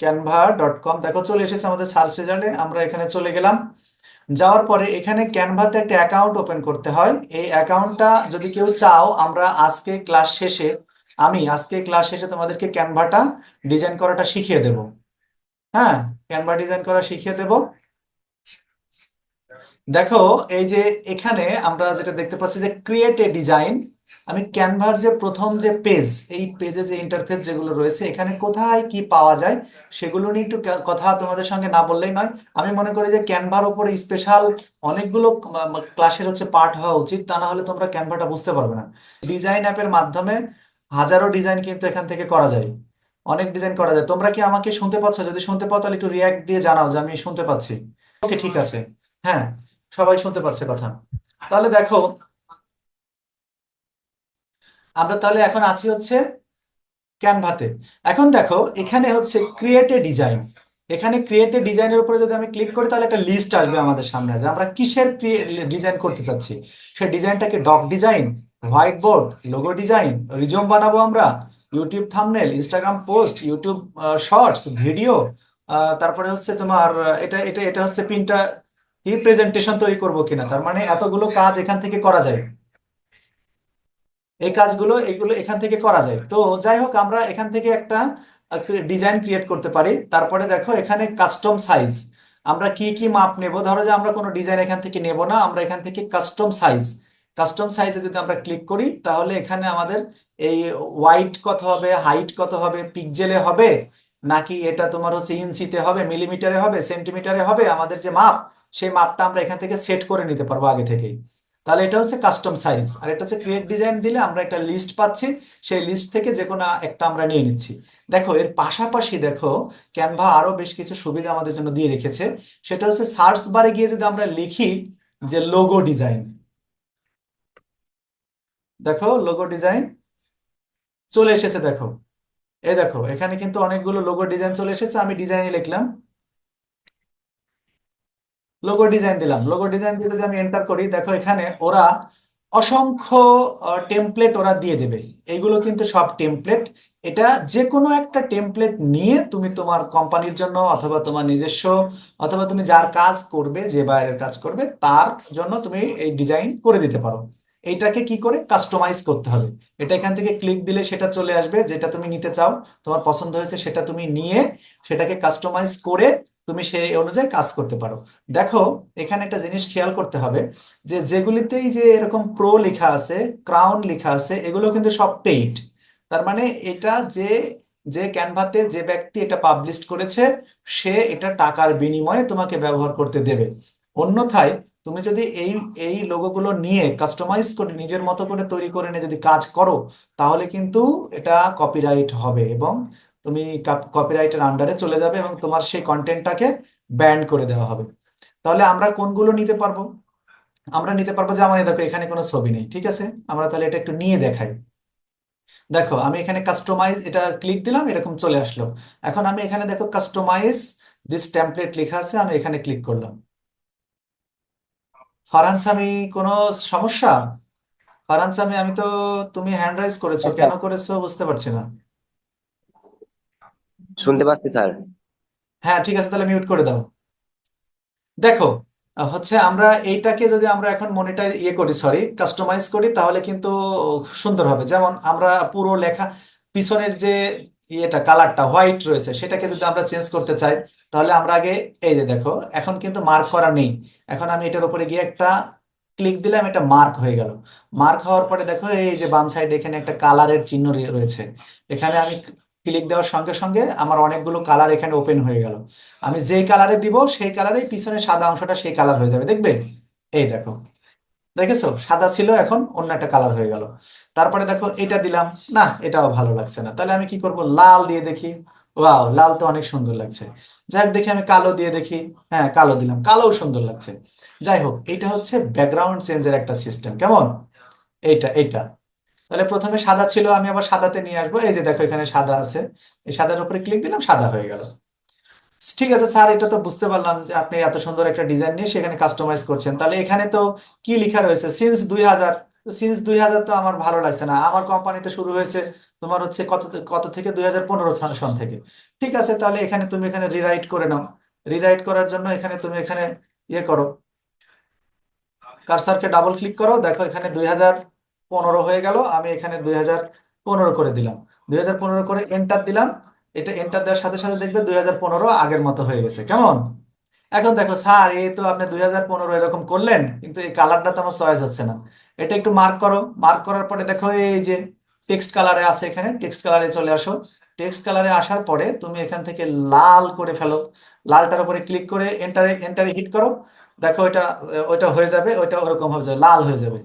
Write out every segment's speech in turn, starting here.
Canva dot com দেখো চলে এসেছে আমাদের সার্চ রেজাল্টে আমরা এখানে চলে গেলাম। যাওয়ার পরে এখানে ক্যানভাতে একটা অ্যাকাউন্ট ওপেন করতে হয়। এই অ্যাকাউন্টটা যদি কেউ চাও, আমরা আজকে ক্লাস শেষে, আমি আজকে ক্লাস শেষে তোমাদেরকে ক্যানভাটা ডিজাইন করাটা শিখিয়ে দেব। হ্যাঁ ক্যানভা ডিজাইন করা শিখিয়ে দেব। দেখো, এই যে এখানে আমরা যেটা দেখতে পাচ্ছি যে ক্রিয়েট এ ডিজাইন আমি ক্যানভার যে প্রথম যে পেজ এই পেজে যে ইন্টারফেস যেগুলো রয়েছে, এখানে কোথায় কি পাওয়া যায়, সেগুলো নিয়ে একটু কথা তোমাদের সঙ্গে না বললেই নয়। আমি মনে করি যে ক্যানভার উপরে স্পেশাল অনেকগুলো ক্লাসের হচ্ছে পার্ট হওয়া উচিত, তা না হলে তোমরা ক্যানভাটা বুঝতে পারবে না। ডিজাইন অ্যাপের মাধ্যমে হাজারো ডিজাইন কিন্তু এখান থেকে করা যায়। অনেক ডিজাইন করা যায়। তোমরা কি আমাকে শুনতে পাচ্ছ? যদি শুনতে পাও তাহলে একটু রিয়াক্ট দিয়ে জানাও যে আমি শুনতে পাচ্ছি। ওকে ঠিক আছে। হ্যাঁ সবাই শুনতে পাচ্ছে কথা। তাহলে দেখো, আমরা তাহলে এখন আছি হচ্ছে ক্যানভাতে। এখন দেখো, এখানে হচ্ছে ক্রিয়েট ডিজাইন এখানে ক্রিয়েট ডিজাইনের উপরে যদি আমি ক্লিক করি, তাহলে একটা লিস্ট আসবে আমাদের সামনে যে আমরা কিসের ডিজাইন করতে চাচ্ছি? সেই ডিজাইনটাকে doc design white board logo design রিজম বানাবো আমরা YouTube thumbnail Instagram post YouTube shorts video তারপরে হচ্ছে তোমার এটা এটা এটা হচ্ছে পিনটা কি প্রেজেন্টেশন তৈরি করব কিনা? তার মানে এতগুলো কাজ এখান থেকে করা যায়। এই কাজগুলো, এগুলো এখান থেকে করা যায়। তো যাই হোক, আমরা এখান থেকে একটা ডিজাইন ক্রিয়েট করতে পারি। তারপরে দেখো, এখানে কাস্টম সাইজ আমরা কি কি মাপ নেব? ধরো যে আমরা কোনো ডিজাইন এখান থেকে নেব না, আমরা এখান থেকে কাস্টম সাইজ কাস্টম সাইজে যদি আমরা ক্লিক করি, তাহলে এখানে আমাদের এই ওয়াইট কত হবে হাইট কত হবে পিক্সেলে হবে। নাকি এটা তোমার হচ্ছে ইঞ্চিতে হবে, মিলিমিটারে হবে, সেন্টিমিটারে হবে? আমাদের যে মাপ, সেই মাপটা আমরা এখান থেকে সেট করে নিতে পারব আগে থেকেই। তাহলে এটা হচ্ছে কাস্টম সাইজ আর এটা হচ্ছে ক্রিয়েট ডিজাইন দিলে আমরা একটা লিস্ট পাচ্ছি, সেই লিস্ট থেকে যে কোনো একটা আমরা নিয়ে নিচ্ছি। দেখো, এর পাশাপাশি দেখো ক্যানভা আরও বেশ কিছু সুবিধা আমাদের জন্য দিয়ে রেখেছে। সেটা হচ্ছে সার্চ বারে গিয়ে যদি আমরা লিখি যে লোগো ডিজাইন দেখো লোগো ডিজাইন চলে এসেছে, দেখো। এই দেখো, এখানে কিন্তু অনেকগুলো লোগো ডিজাইন চলে এসেছে, আমি ডিজাইনে লিখলাম। লোগো ডিজাইন দিলাম। লোগো ডিজাইন দিয়ে যদি আমি এন্টার করি, দেখো এখানে ওরা অসংখ্য টেমপ্লেট ওরা দিয়ে দেবে। এইগুলো কিন্তু সব টেমপ্লেট এটা যে কোনো একটা টেমপ্লেট নিয়ে তুমি তোমার কোম্পানির জন্য অথবা তোমার নিজস্ব, অথবা তুমি যার কাজ করবে, যে বাইরের কাজ করবে, তার জন্য তুমি এই ডিজাইন করে দিতে পারো। এইটাকে কি করে? কাস্টমাইজ করতে হবে। এটা এখান থেকে ক্লিক দিলে সেটা চলে আসবে, যেটা তুমি নিতে চাও, তোমার পছন্দ হয়েছে সেটা তুমি নিয়ে সেটাকে কাস্টমাইজ করে তুমি সেই অনুযায়ী কাজ করতে পারো। দেখো, এখানে একটা জিনিস খেয়াল করতে হবে যে যেগুলিতেই যে এরকম প্রো লেখা আছে ক্রাউন লেখা আছে, এগুলো কিন্তু সব পেইড তার মানে এটা যে যে ক্যানভাতে যে ব্যক্তি এটা পাবলিশ করেছে, সে এটা টাকার বিনিময়ে তোমাকে ব্যবহার করতে দেবে। অন্যথায় তুমি যদি এই এই লোগোগুলো নিয়ে কাস্টমাইজ করে, নিজের মতো করে তৈরি করে নিয়ে যদি কাজ করো, তাহলে কিন্তু এটা কপিরাইট হবে এবং তুমি কপিরাইটের আন্ডারে চলে যাবে এবং তোমার সেই কন্টেন্টটাকে ব্যান করে দেওয়া হবে। তাহলে আমরা কোনগুলো নিতে পারব? আমরা নিতে পারব যেমন এই দেখো, এখানে কোনো ছবি নেই, ঠিক আছে? আমরা তাহলে এটা একটু নিয়ে দেখাই। দেখো, আমি এখানে কাস্টমাইজ এটা ক্লিক দিলাম, এরকম চলে আসলো। এখন আমি এখানে দেখো কাস্টমাইজ দিস টেমপ্লেট লেখা আছে, আমি এখানে ক্লিক করলাম। ফারহান সামি কোনো সমস্যা? ফারহান সামি আমি তো তুমি হ্যান্ড রাইজ করেছ কেন করেছ বুঝতে পারছি না। শুনতে পাচ্ছি স্যার। হ্যাঁ ঠিক আছে তাহলে মিউট করে দাও। দেখো হচ্ছে আমরা এইটাকে যদি আমরা এখন মনিটাইজ ইয়ে করি সরি কাস্টমাইজ করি তাহলে কিন্তু সুন্দর হবে। যেমন আমরা পুরো লেখা পিছনের যে ইয়েটা কালারটা হোয়াইট রয়েছে, সেটাকে যদি আমরা চেঞ্জ করতে চাই, তাহলে আমরা আগে, এই যে দেখো, এখন কিন্তু মার্ক করা নেই। এখন আমি এটার উপরে গিয়ে একটা ক্লিক দিলাম, এটা মার্ক হয়ে গেল। মার্ক হওয়ার পরে দেখো, এই যে বাম সাইডে এখানে একটা কালারের চিহ্ন রয়েছে। এখানে আমি ক্লিক দেওয়ার সঙ্গে সঙ্গে আমার অনেকগুলো কালার এখানে ওপেন হয়ে গেল। আমি যেই কালারে দিব, সেই কালারেই পিছনে সাদা অংশটা সেই কালার হয়ে যাবে, দেখবে? এই দেখো। দেখেছ? সাদা ছিল এখন অন্য একটা কালার হয়ে গেল। তারপরে দেখো, এটা দিলাম। না এটাও ভালো লাগছে না। তাহলে আমি কি করব? লাল দিয়ে দেখি। ওয়াও, লাল তো অনেক সুন্দর লাগছে। যাই দেখি আমি কালো দিয়ে দেখি। হ্যাঁ কালো দিলাম। কালোও সুন্দর লাগছে। যাই হোক এটা হচ্ছে ব্যাকগ্রাউন্ড চেঞ্জের একটা সিস্টেম কেমন? এইটা এইটা। তাহলে প্রথমে সাদা ছিল, আমি আবার সাদাতে নিয়ে আসব। এই যে দেখো, এখানে সাদা আছে। এই সাদার উপরে ক্লিক দিলাম, সাদা হয়ে গেল। ঠিক আছে, স্যার, এটা তো বুঝতে পারলাম যে আপনি এত সুন্দর একটা ডিজাইন নিয়ে সেখানে কাস্টমাইজ করছেন। তাহলে এখানে তো কি লেখা রয়েছে? সিন্স দুই হাজার সিন্স দুই হাজার তো আমার ভালো লাগছে না। আমার কোম্পানিতে শুরু হয়েছে তোমার হচ্ছে কত কত থেকে? দুই হাজার পনেরো সন থেকে। ঠিক আছে, তাহলে এখানে তুমি এখানে রিরাইট করে নাও। রিরাইট করার জন্য এখানে তুমি এখানে ইয়ে করো। কারসারকে ডাবল ক্লিক করো। দেখো, এখানে দুই হাজার পনেরো হয়ে গেল। আমি এখানে দুই হাজার পনেরো করে দিলাম। দুই হাজার পনেরো করে এন্টার দিলাম। এটা এন্টার দেওয়ার সাথে সাথে দেখবে দুই হাজার পনেরো আগের মতো হয়ে গেছে। কেমন? এখন দেখো, স্যার, এই তো আপনি দুই হাজার পনেরো এরকম করলেন, কিন্তু এই কালারটা তো আমার চয়েস হচ্ছে না। এটা একটু মার্ক করো। মার্ক করার পরে দেখো, এই যে টেক্সট কালারে আছে এখানে টেক্সট কালারে চলে আসো। টেক্সট কালারে আসার পরে তুমি এখান থেকে লাল করে ফেলো। লালটার উপরে ক্লিক করে এন্টারে এন্টারে হিট করো। দেখো, ওইটা ওইটা হয়ে যাবে, ওইটা ওরকম হয়ে যাবে, লাল হয়ে যাবে।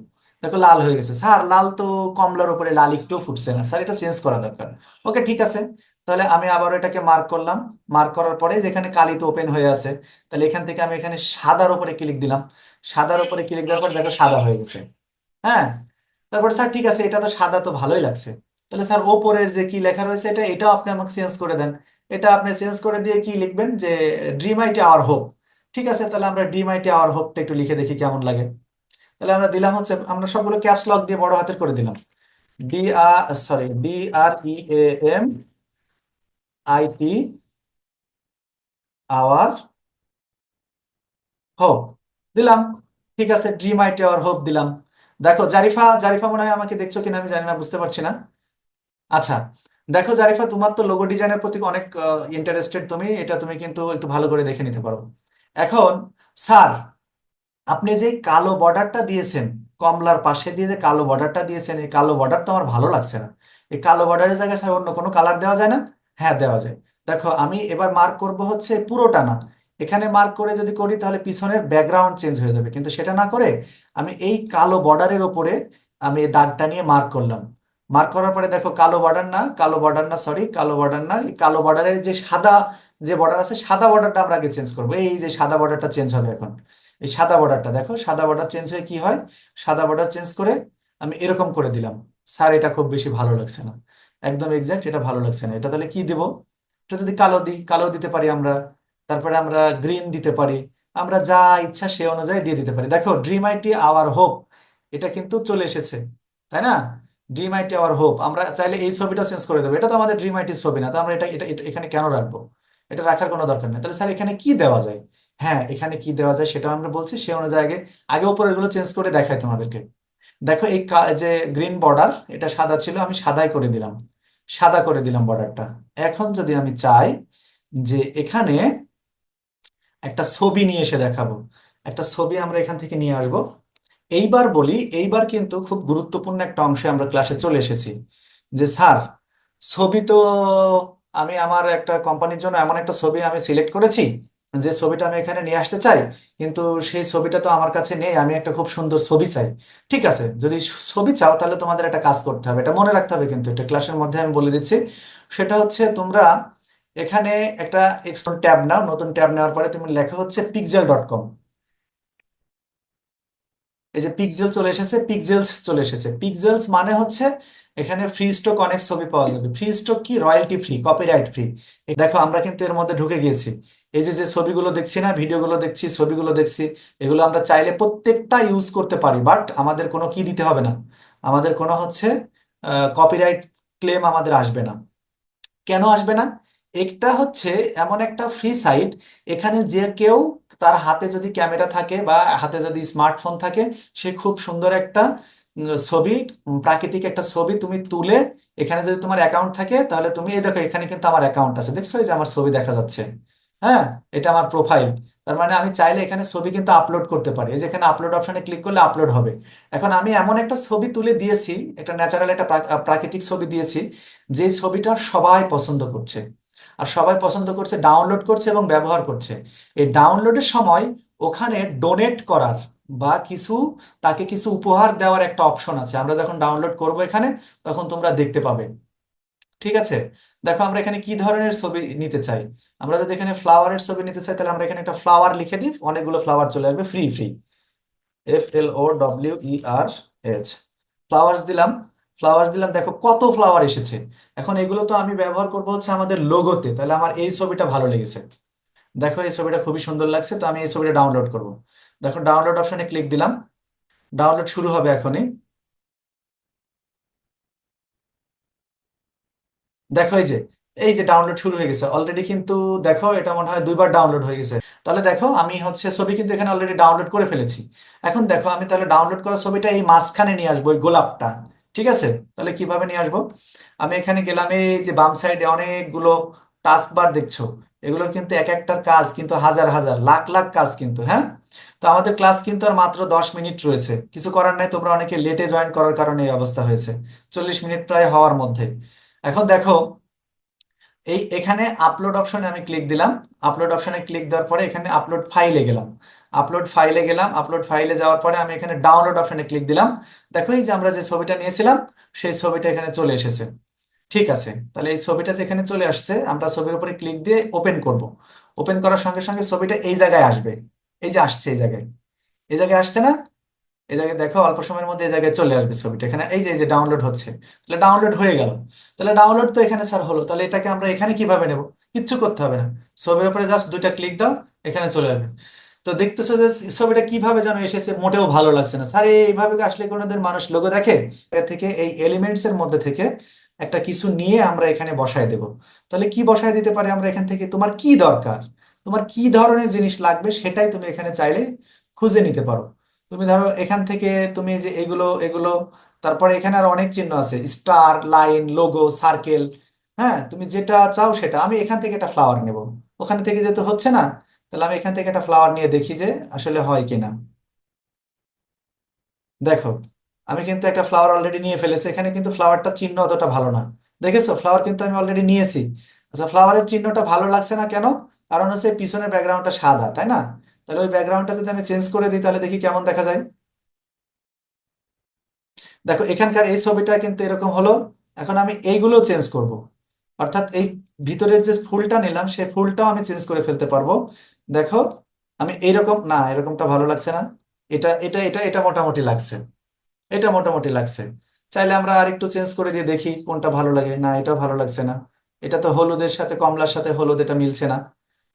দেখো, লাল হয়ে গেছে। স্যার, লাল তো কমলার উপরে লাল একটু ফুটছে না। স্যার, এটা চেঞ্জ করা দরকার। ওকে ঠিক আছে। তাহলে আমি আবার এটাকে মার্ক করলাম। মার্ক করার পরে যেখানে কালি তো ওপেন হয়ে আছে, তাহলে এখান থেকে আমি এখানে সাদার উপরে ক্লিক দিলাম। সাদার উপরে ক্লিক দেওয়ার পর দেখো সাদা হয়ে গেছে। হ্যাঁ? তারপর স্যার ঠিক আছে, এটা তো সাদা তো ভালোই লাগছে। তাহলে স্যার ওপরের যে কি লেখা রয়েছে এটা, এটাও আপনি আমাকে চেঞ্জ করে দেন। এটা আপনি চেঞ্জ করে দিয়ে কি লিখবেন? যে ড্রিম আইটি আওয়ার হোপ ঠিক আছে, তাহলে আমরা ড্রিম আইটি আওয়ার হোপটা একটু লিখে দেখি কেমন লাগে। তাহলে আমরা দিলাম হচ্ছে, আমরা সবগুলো ক্যাপস লক দিয়ে বড় হাতের করে দিলাম। D R sorry D R E A M I T our, hope. দিলাম। ঠিক আছে, ড্রিম আইটি, আওয়ার, হোপ দিলাম। দেখো, জারিফা জারিফা মনে হয় আমাকে দেখছ কিনা আমি জানি না, বুঝতে পারছি না। আচ্ছা দেখো জারিফা, তোমার তো লোগো ডিজাইনের প্রতি অনেক ইন্টারেস্টেড তুমি, এটা তুমি কিন্তু একটু ভালো করে দেখে নিতে পারো। এখন, স্যার, আপনি যে কালো বর্ডারটা দিয়েছেন, কমলার পাশে দিয়ে যে কালো বর্ডারটা দিয়েছেন, এই কালো বর্ডার তো আমার ভালো লাগছে না। এই কালো বর্ডারের জায়গায় স্যার অন্য কোনো কালার দেওয়া যায় না? হ্যাঁ দেওয়া যায়। দেখো, আমি এবার মার্ক করব হচ্ছে পুরোটা না। এখানে মার্ক করে যদি করি, তাহলে পিছনের ব্যাকগ্রাউন্ড চেঞ্জ হয়ে যাবে। কিন্তু সেটা না করে আমি এই কালো বর্ডারের ওপরে আমি এই দাগটা নিয়ে মার্ক করলাম। মার্ক করার পরে দেখো, কালো বর্ডার না, কালো বর্ডার না সরি কালো বর্ডার না কালো বর্ডারের যে সাদা যে বর্ডার আছে, সাদা বর্ডারটা আমরা আগে চেঞ্জ করব। এই যে সাদা বর্ডারটা চেঞ্জ হবে এখন। এই সাদা বর্ডারটা দেখো, সাদা বর্ডার চেঞ্জ হয়ে কি হয়? সাদা বর্ডার চেঞ্জ করে আমি এরকম করে দিলাম। স্যার, এটা খুব বেশি ভালো লাগছে না। একদম এক্সাক্ট এটা ভালো লাগছে না। এটা তাহলে কি দেব? এটা যদি কালো দিই কালো দিতে পারি আমরা। তারপরে আমরা গ্রিন দিতে পারি। আমরা যা ইচ্ছা সে অনুযায়ী দিয়ে দিতে পারি। দেখো ড্রিম আইটি আওয়ার হোপ এটা কিন্তু চলে এসেছে, তাই না? ড্রিম আইটি আওয়ার হোপ আমরা চাইলে এই ছবিটা চেঞ্জ করে দেবো। এটা তো আমাদের ড্রিম আইটির ছবি না, তো আমরা এটা এটা এখানে কেন রাখব? এটা রাখার কোনো দরকার নেই। তাহলে স্যার এখানে কি দেওয়া যায়? হ্যাঁ এখানে কি দেওয়া যায় সেটা আমরা বলছি। সে অনুযায়ী আগে আগে উপরে এগুলো চেঞ্জ করে দেখাই তোমাদেরকে। দেখো, এই যে গ্রিন বর্ডার এটা সাদা ছিল, আমি সাদাই করে দিলাম। সাদা করে দিলাম বর্ডারটা এখন যদি আমি চাই যে এখানে একটা ছবি নিয়ে এসে দেখাবো, একটা ছবি আমরা এখান থেকে নিয়ে আসব। এইবার বলি, এইবার কিন্তু খুব গুরুত্বপূর্ণ একটা অংশে আমরা ক্লাসে চলে এসেছি যে, স্যার, ছবি তো আমি আমার একটা কোম্পানির জন্য এমন একটা ছবি আমি সিলেক্ট করেছি যে ছবিটা আমি এখানে নিয়ে আসতে চাই, কিন্তু সেই ছবিটা তো আমার কাছে নেই, আমি একটা খুব সুন্দর ছবি চাই। ঠিক আছে, যদি ছবি চাও তাহলে তোমাদের একটা কাজ করতে হবে, এটা মনে রাখতে হবে কিন্তু, এটা ক্লাসের মধ্যে আমি বলে দিচ্ছি। সেটা হচ্ছে তোমরা এখানে একটা এক্সট্রা ট্যাব নাও, নতুন ট্যাব নেওয়ার পরে তুমি লেখা হচ্ছে পিকজেল ডট কম এই যে পিকজেল চলে এসেছে পিকজেলস চলে এসেছে। পিকজেলস মানে হচ্ছে এখানে ফ্রি স্টক অনেক ছবি পাওয়া যাবে। ফ্রি স্টক কি? রয়্যালটি ফ্রি কপিরাইট ফ্রি দেখো, আমরা কিন্তু এর মধ্যে ঢুকে গিয়েছি এই যে যে ছবিগুলো দেখছি না, ভিডিওগুলো দেখছি, ছবিগুলো দেখছি, এগুলো আমরা চাইলে প্রত্যেকটা ইউজ করতে পারি বাট আমাদের কোনো কি দিতে হবে না। আমাদের কোনো হচ্ছে কপিরাইট ক্লেম আমাদের আসবে না। কেন আসবে না? একটা হচ্ছে এমন একটা ফ্রি সাইট এখানে যে কেউ তার হাতে যদি ক্যামেরা থাকে বা হাতে যদি স্মার্টফোন থাকে, সে খুব সুন্দর একটা ছবি প্রাকৃতিক একটা ছবি তুমি তুলে এখানে যদি তোমার অ্যাকাউন্ট থাকে, তাহলে তুমি, এই দেখো, এখানে কিন্তু আমার অ্যাকাউন্ট আছে। দেখছ? যে আমার ছবি দেখা যাচ্ছে। হ্যাঁ? এটা আমার প্রোফাইল তার মানে আমি চাইলে এখানে ছবি কিন্তু আপলোড করতে পারি। এই যে এখানে আপলোড অপশনে ক্লিক করলে আপলোড হবে। এখন আমি এমন একটা ছবি তুলে দিয়েছি, একটা ন্যাচারাল একটা প্রা- প্রাকৃতিক ছবি দিয়েছি, যে ছবিটা সবাই পছন্দ করছে। আর সবাই পছন্দ করছে ডাউনলোড করছে এবং ব্যবহার করছে। এই ডাউনলোডের সময় ওখানে ডোনেট করার বা কিছু, তাকে কিছু উপহার দেওয়ার একটা অপশন আছে। আমরা যখন ডাউনলোড করব এখানে, তখন তোমরা দেখতে পাবে। ঠিক আছে? দেখো, আমরা এখানে কি ধরনের ছবি নিতে চাই? আমরা যদি এখানে ফ্লাওয়ারের ছবি নিতে চাই, তাহলে আমরা এখানে একটা ফ্লাওয়ার লিখে দিই। অনেকগুলো ফ্লাওয়ার চলে আসবে free free F L O W E R H flowers দিলাম। ফ্লাওয়ার্স দিলাম। দেখো, কত ফ্লাওয়ার এসেছে। এখন এগুলো তো আমি ব্যবহার করব হচ্ছে আমাদের লোগোতে তাহলে আমার এই ছবিটা ভালো লেগেছে। দেখো, এই ছবিটা খুবই সুন্দর লাগছে, তো আমি এই ছবিটা ডাউনলোড করব। দেখো ডাউনলোড অপশনে ক্লিক দিলাম। ডাউনলোড শুরু হবে এখনই। দেখো এই যে এই যে ডাউনলোড শুরু হয়ে গেছে। অলরেডি কিন্তু দেখো এটা মনে হয় দুইবার ডাউনলোড হয়ে গেছে। তাহলে দেখো আমি হচ্ছে ছবি কিন্তু এখানে অলরেডি ডাউনলোড করে ফেলেছি। এখন দেখো আমি তাহলে ডাউনলোড করা ছবিটা এই মাঝখানে নিয়ে আসব ওই গোলাপটা। ঠিক আছে? তাহলে কীভাবে নিয়ে আসব? আমি এখানে গেলাম, এই যে বাম সাইডে অনেকগুলো টাস্ক বার দেখছ। এগুলোর কিন্তু এক একটার কাজ কিন্তু হাজার হাজার, লাখ লাখ কাজ কিন্তু হ্যাঁ? তো আমাদের ক্লাস কিন্তু আর মাত্র দশ মিনিট রয়েছে। কিছু করার নাই, তোমরা অনেকে লেটে জয়েন করার কারণে এই অবস্থা হয়েছে। চল্লিশ মিনিট প্রায় হওয়ার মধ্যে। এখন দেখো, এই এখানে আপলোড অপশনে আমি ক্লিক দিলাম। আপলোড অপশনে ক্লিক দেওয়ার পরে এখানে আপলোড ফাইলে গেলাম। আপলোড ফাইলে গেলাম। আপলোড ফাইলে যাওয়ার পরে আমি এখানে ডাউনলোড অপশনে ক্লিক দিলাম। দেখো, এই যে আমরা যে ছবিটা নিয়েছিলাম, সেই ছবিটা এখানে চলে এসেছে। ঠিক আছে, তাহলে এই ছবিটা যেখানে চলে আসছে, আমরা ছবির উপরে ক্লিক দিয়ে ওপেন করব। ওপেন করার সঙ্গে সঙ্গে ছবিটা এই জায়গায় আসবে। এই যে আসছে এই জায়গায়। এই জায়গায় আসছে না? এই জায়গায় দেখো, অল্প সময়ের মধ্যে এই জায়গায় চলে আসবে ছবিটা। এখানে এই যে এই যে ডাউনলোড হচ্ছে। তাহলে ডাউনলোড হয়ে গেল। তাহলে ডাউনলোড তো এখানে স্যার হলো। তাহলে এটাকে আমরা এখানে কীভাবে নেব? কিচ্ছু করতে হবে না। ছবির উপরে জাস্ট দুইটা ক্লিক দাও, এখানে চলে আসবে। তো দেখতেছো যে, ছবিটা কীভাবে যেন এসেছে মোটেও ভালো লাগছে না। স্যার এইভাবে আসলে কোনোদিন মানুষ লোগো দেখে? এর থেকে এই এলিমেন্টস এর মধ্যে থেকে একটা কিছু নিয়ে আমরা এখানে বসায় দেব। তাহলে কি বসায় দিতে পারি আমরা এখান থেকে? তোমার কি দরকার? তোমার কি ধরনের জিনিস লাগবে সেটাই তুমি এখানে চাইলে খুঁজে নিতে পারো। তুমি ধরো এখান থেকে তুমি যে এগুলো এগুলো, তারপরে এখানে আর অনেক চিহ্ন আছে। স্টার, লাইন, লোগো, সার্কেল হ্যাঁ? তুমি যেটা চাও সেটা। আমি এখান থেকে একটা ফ্লাওয়ার নেব। ওখান থেকে যেহেতু হচ্ছে না, তাহলে আমি এখান থেকে একটা ফ্লাওয়ার নিয়ে দেখি যে আসলে হয় কিনা দেখো, আমি কিন্তু একটা ফ্লাওয়ার অলরেডি নিয়ে ফেলেছি। এখানে কিন্তু ফ্লাওয়ারটা চিহ্ন অতটা ভালো না। দেখেছ? ফ্লাওয়ার কিন্তু আমি অলরেডি নিয়েছি। আচ্ছা ফ্লাওয়ারের চিহ্নটা ভালো লাগছে না কেন? কারণ হচ্ছে পিছনের ব্যাকগ্রাউন্ডটা সাদা, তাই না? তাহলে ওই ব্যাকগ্রাউন্ডটা যদি আমি চেঞ্জ করে দিই, তাহলে দেখি কেমন দেখা যায়। দেখো, এখানকার এই ছবিটা কিন্তু এরকম হলো। এখন আমি এইগুলো চেঞ্জ করব। অর্থাৎ এই ভিতরের যে ফুলটা নিলাম, সেই ফুলটাও আমি চেঞ্জ করে ফেলতে পারব। দেখো, আমি এইরকম, না, এরকমটা ভালো লাগছে না। এটা এটা এটা এটা মোটামুটি লাগছে। এটা মোটামুটি লাগছে। চাইলে আমরা আরেকটু চেঞ্জ করে দিয়ে দেখি কোনটা ভালো লাগে। না, এটাও ভালো লাগছে না। এটা তো হলুদের সাথে, কমলার সাথে হলুদ এটা মিলছে না।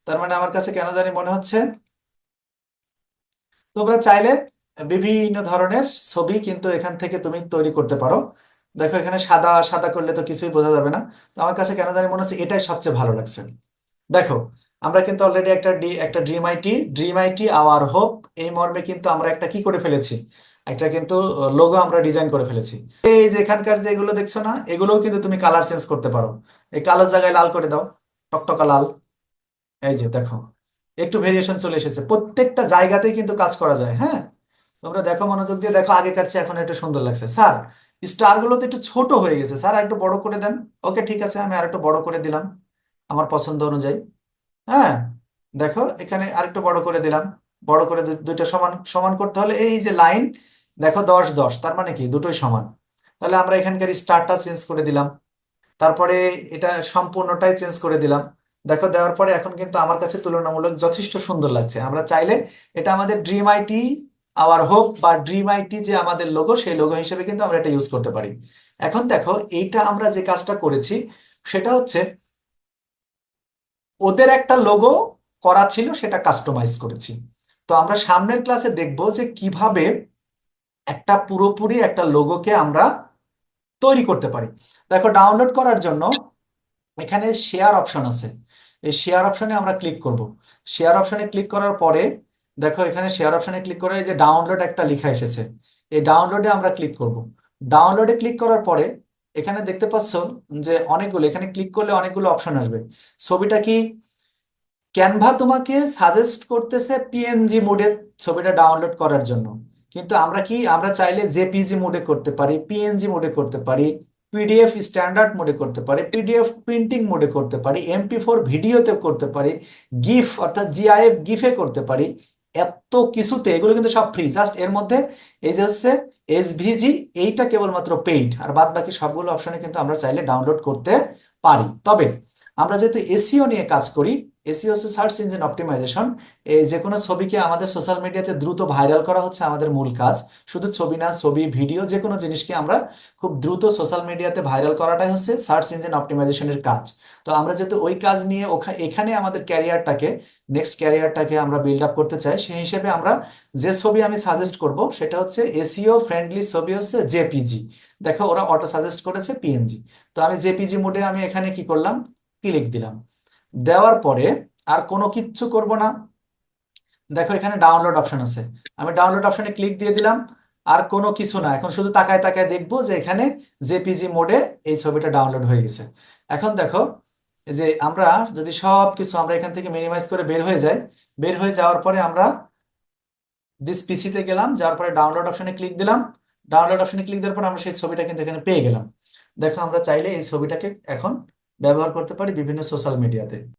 তার মানে আমার কাছে কেন জানি মনে হচ্ছে, তোমরা চাইলে বিভিন্ন ধরনের ছবি কিন্তু এখান থেকে তুমি তৈরি করতে পারো। দেখো, এখানে সাদা সাদা করলে তো কিছুই বোঝা যাবে না। তো আমার কাছে কেন জানি মনে হচ্ছে এটাই সবচেয়ে ভালো লাগছে। দেখো, আমরা কিন্তু অলরেডি একটা ডি একটা dream IT dream IT our hope এই মর্মে কিন্তু আমরা একটা কি করে ফেলেছি? একটা কিন্তু লোগো আমরা ডিজাইন করে ফেলেছি। এই যে এখানকার যে এগুলো দেখছ না, এগুলোও কিন্তু তুমি কালার চেঞ্জ করতে পারো। এই কালোর জায়গায় লাল করে দাও, টকটকা লাল। এই যে দেখো, একটু ভেরিয়েশন চলে এসেছে। প্রত্যেকটা জায়গাতেই কিন্তু কাজ করা যায় হ্যাঁ? তোমরা দেখো মনোযোগ দিয়ে দেখো, আগেকার চেয়ে এখন একটু সুন্দর লাগছে। স্যার স্টারগুলো তো একটু ছোট হয়ে গেছে। স্যার একটু বড় করে দেন। ওকে, ঠিক আছে, আমি আর একটু বড় করে দিলাম আমার পছন্দ অনুযায়ী। হ্যাঁ দেখো, এখানে আরেকটু বড় করে দিলাম। বড় করে দুইটা সমান সমান করতে হলে এই যে লাইন দেখো দশ দশ, তার মানে কি? দুটোই সমান। তাহলে আমরা এখানকার স্টারটা চেঞ্জ করে দিলাম। তারপরে এটা সম্পূর্ণটাই চেঞ্জ করে দিলাম। দেখো, দেওয়ার পরে এখন কিন্তু আমার কাছে তুলনামূলক যথেষ্ট সুন্দর লাগছে। আমরা চাইলে এটা আমাদের ড্রিম আইটি আওয়ার হোপ বা ড্রিম আইটি যে আমাদের লোগো সেই লোগো হিসেবে কিন্তু আমরা এটা ইউজ করতে পারি। এখন দেখো, এইটা আমরা যে কাজটা করেছি, সেটা হচ্ছে ওদের একটা লোগো করা ছিল, সেটা কাস্টমাইজ করেছি। তো আমরা সামনের ক্লাসে দেখব যে কীভাবে একটা পুরোপুরি একটা লোগোকে আমরা তৈরি করতে পারি। দেখো ডাউনলোড করার জন্য এখানে শেয়ার অপশন আছে। এই শেয়ার অপশনে আমরা ক্লিক করব। শেয়ার অপশনে ক্লিক করার পরে, দেখো এখানে শেয়ার অপশনে ক্লিক করে যে ডাউনলোড একটা লেখা এসেছে। এই ডাউনলোডে আমরা ক্লিক করব। ডাউনলোডে ক্লিক করার পরে, এখানে দেখতে পাচ্ছ যে অনেকগুলো, এখানে ক্লিক করলে অনেকগুলো অপশন আসবে। ছবিটা কি ক্যানভা তোমাকে সাজেস্ট করতেছে পিএনজি মোডে ছবিটা ডাউনলোড করার জন্য। কিন্তু আমরা কি, আমরা চাইলে জেপিজি মোডে করতে পারি পিএনজি মোডে করতে পারি। পিডিএফ স্ট্যান্ডার্ড মোডে করতে পারি পিডিএফ প্রিন্টিং মোডে করতে পারি এমপি ফোর ভিডিওতে করতে পারি গিফ অর্থাৎ জিআইএফ গিফে করতে পারি, এত কিছুতে এগুলো কিন্তু সব ফ্রি জাস্ট এর মধ্যে এই যে হচ্ছে এসভিজি এইটা কেবলমাত্র পেইড আর বাদ বাকি সবগুলো অপশনে কিন্তু আমরা চাইলে ডাউনলোড করতে পারি। তবে আমরা যেহেতু এসইও নিয়ে কাজ করি, এসইও হচ্ছে সার্চ ইঞ্জিন অপটিমাইজেশন এই যে কোনো ছবিকে আমাদের সোশ্যাল মিডিয়াতে দ্রুত ভাইরাল করা হচ্ছে আমাদের মূল কাজ। শুধু ছবি না, ছবি ভিডিও যে কোনো জিনিসকে আমরা খুব দ্রুত সোশ্যাল মিডিয়াতে ভাইরাল করাটাই হচ্ছে সার্চ ইঞ্জিন অপটিমাইজেশনের কাজ। তো আমরা যেহেতু ওই কাজ নিয়ে ওখা- এখানে আমাদের ক্যারিয়ারটাকে নেক্সট ক্যারিয়ারটাকে আমরা বিল্ড আপ করতে চাই, সেই হিসেবে আমরা যে ছবি আমি সাজেস্ট করব, সেটা হচ্ছে এসইও ফ্রেন্ডলি ছবি হচ্ছে জেপিজি। দেখো ওরা অটো সাজেস্ট করেছে পিএনজি তো আমি জেপিজি মোডে আমি এখানে কি করলাম? ক্লিক দিলাম। দেওয়ার পরে আর কোনো কিচ্ছু করব না। দেখো এখানে ডাউনলোড অপশন আছে। আমি ডাউনলোড অপশনে ক্লিক দিয়ে দিলাম, আর কোনো কিছু না। এখন শুধু তাকায় তাকায় দেখব যে এখানে জেপিজি মোডে এই ছবিটা ডাউনলোড হয়ে গেছে। এখন দেখো যে আমরা যদি সব কিছু আমরা এখান থেকে মিনিমাইজ করে বের হয়ে যাই, বের হয়ে যাওয়ার পরে আমরা দিস পিসিতে গেলাম, যাওয়ার পরে ডাউনলোড অপশনে ক্লিক দিলাম। ডাউনলোড অপশনে ক্লিক দেওয়ার পর আমরা সেই ছবিটা কিন্তু এখানে পেয়ে গেলাম। দেখো আমরা চাইলে এই ছবিটাকে এখন ব্যবহার করতে পারি বিভিন্ন সোশ্যাল মিডিয়াতে